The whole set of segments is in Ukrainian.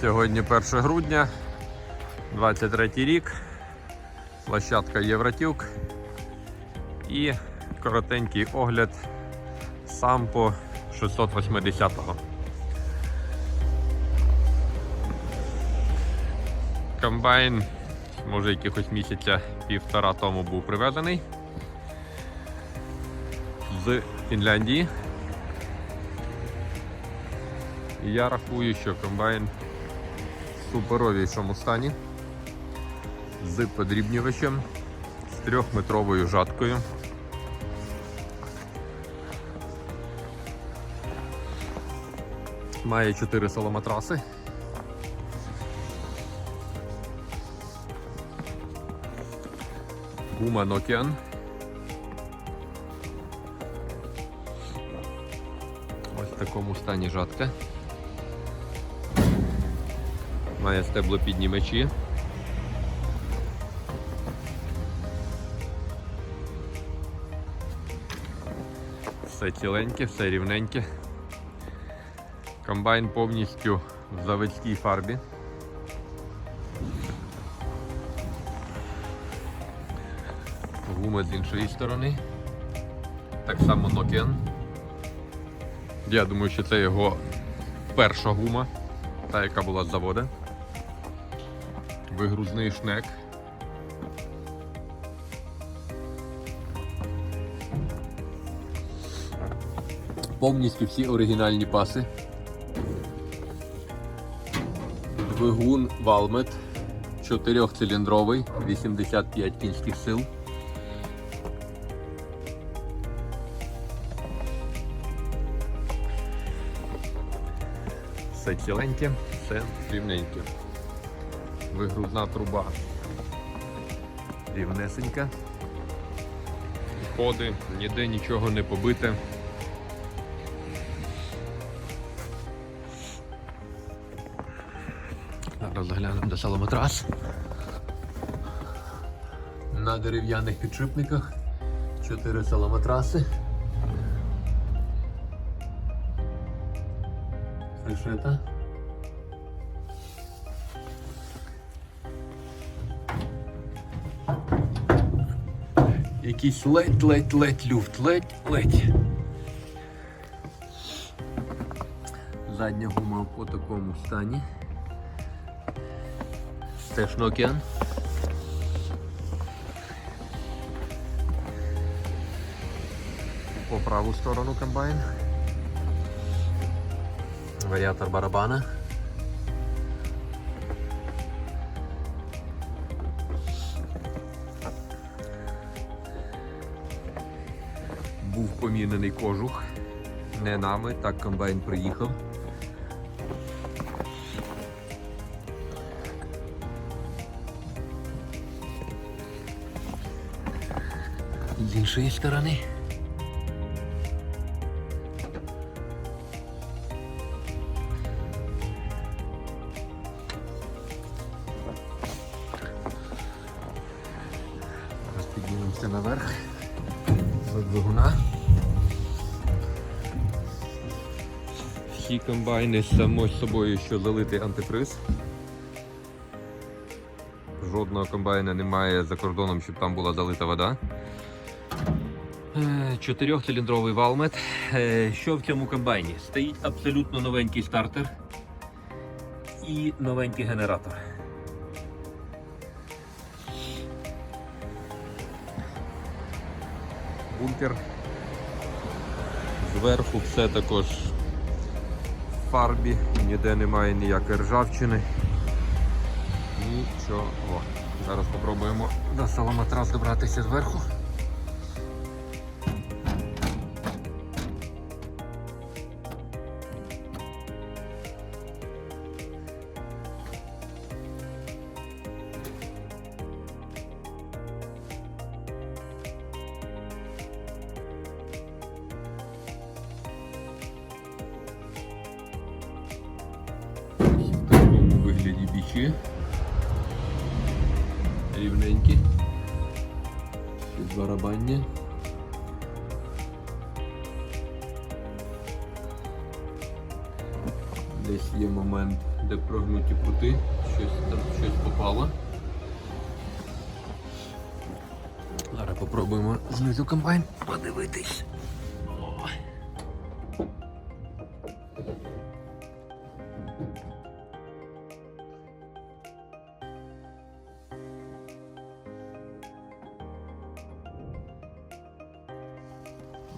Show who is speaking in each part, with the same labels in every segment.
Speaker 1: Сьогодні 1 грудня, 23 рік, площадка Євротюк і коротенький огляд сампо 680-го. Комбайн, може якихось місяця півтора тому був привезений з Фінляндії. І я рахую, що комбайн суперовішому стані з подрібнювачем, з трьохметровою жаткою. Має 4 соломатраси. Гума Nokian. Ось в такому стані жатка. Має стеблопіднімачі. Все ціленьке, все рівненьке. Комбайн повністю в заводській фарбі. Гума з іншої сторони. Так само Nokian. Я думаю, що це його перша гума, та яка була з заводу. Вигрузний шнек. Повністю всі оригінальні паси. Двигун Valmet 4-циліндровий, 85 кінських сил. Все ціленьке, все рівненьке. Вигрузна труба рівнесенька. Ходи, ніде нічого не побите. Зараз заглянемо до салометрас. На дерев'яних підшипниках 4 салометраси. Решета. Якийсь ледь-ледь-ледь люфт, ледь-ледь. Задня гума по такому стані. Теж Nokian. По праву сторону комбайн. Варіатор барабана. Помінений кожух. Не нами, так комбайн приїхав. З іншої сторони. Зараз піднімемося наверх з двигуна. Всі комбайни само собою, що залитий антифриз. Жодного комбайна немає за кордоном, щоб там була залита вода. Е, Чотирьохциліндровий валмет. Е, Що в цьому комбайні? Стоїть абсолютно новенький стартер і новенький генератор. Бункер. Зверху все також фарбі, ніде немає ніякої ржавчини. Нічого. Зараз спробуємо до саломатрас добратися зверху. Бічі. Рівненькі. Під барабання. Десь є момент де прогнуті крути, щось там щось попало. Зараз попробуємо знизу комбайн подивитись.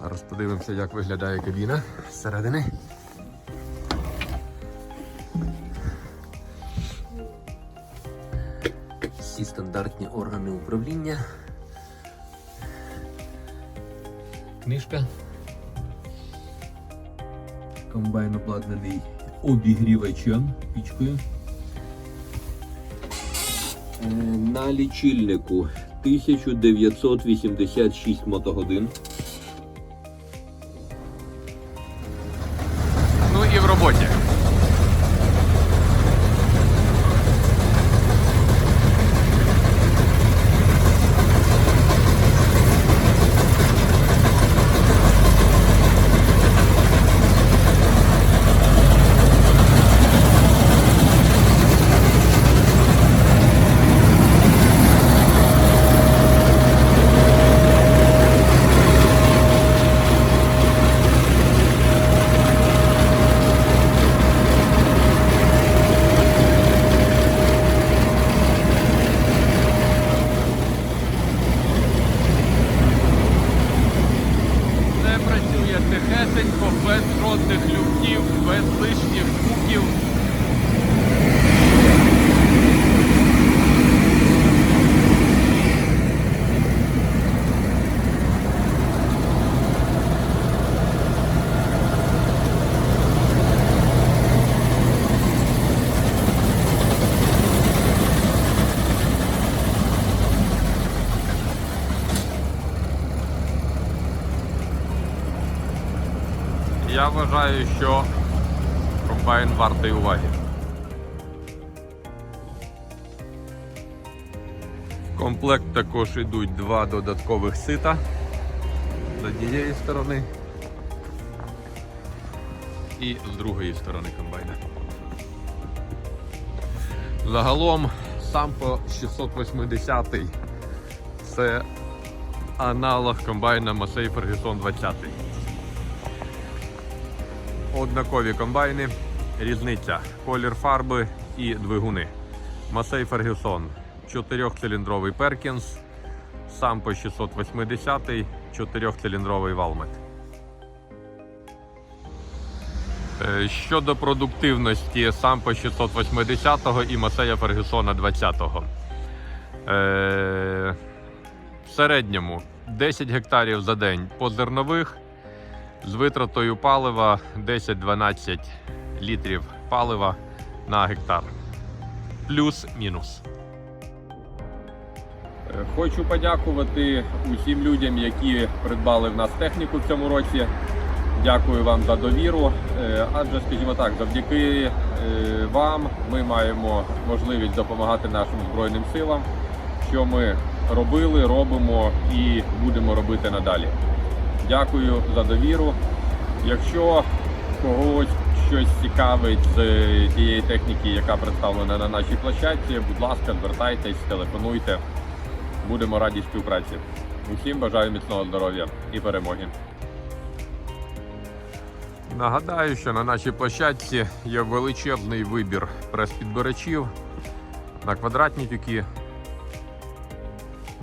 Speaker 1: Зараз подивимося, як виглядає кабіна зсередини. Всі стандартні органи управління. Книжка. Комбайн обладнаний обігрівачем пічкою. Е, На лічильнику 1986 мотогодин. Я вважаю, що комбайн вартий уваги. В комплект також йдуть два додаткових сита з однієї сторони і з другої сторони комбайна. Загалом Сампо 680 це аналог комбайна Massey Ferguson 20. Однакові комбайни, різниця, колір фарби і двигуни. Масей Фергюсон 4-циліндровий Перкінс, Сампо 680, 4-циліндровий Валмет. Е, Щодо продуктивності Сампо 680 і Масея Фергюсона 20. Е, В середньому 10 гектарів за день по зернових з витратою палива 10-12 літрів палива на гектар. Плюс-мінус. Е, Хочу подякувати усім людям, які придбали в нас техніку в цьому році. Дякую вам за довіру. Е, Адже, скажімо так, завдяки е, вам ми маємо можливість допомагати нашим Збройним силам, що ми робили, робимо і будемо робити надалі. Дякую за довіру. Якщо когось щось цікавить з тієї техніки, яка представлена на нашій площадці, будь ласка, звертайтесь, телефонуйте. Будемо раді співпраці. Усім бажаю міцного здоров'я і перемоги. Нагадаю, що на нашій площадці є величезний вибір прес-підбирачів на квадратні тюки,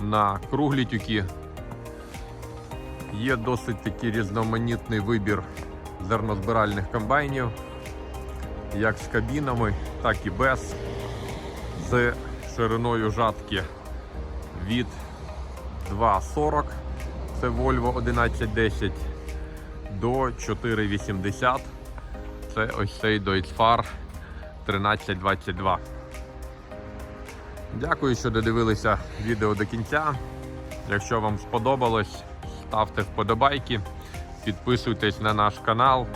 Speaker 1: на круглі тюки. Є досить такий різноманітний вибір зернозбиральних комбайнів, як з кабінами, так і без, з шириною жатки від 2,40, це Volvo 1110, до 4,80, це ось цей Deutz-Fahr 1322. Дякую, що додивилися відео до кінця. Якщо вам сподобалось, ставте вподобайки, підписуйтесь на наш канал.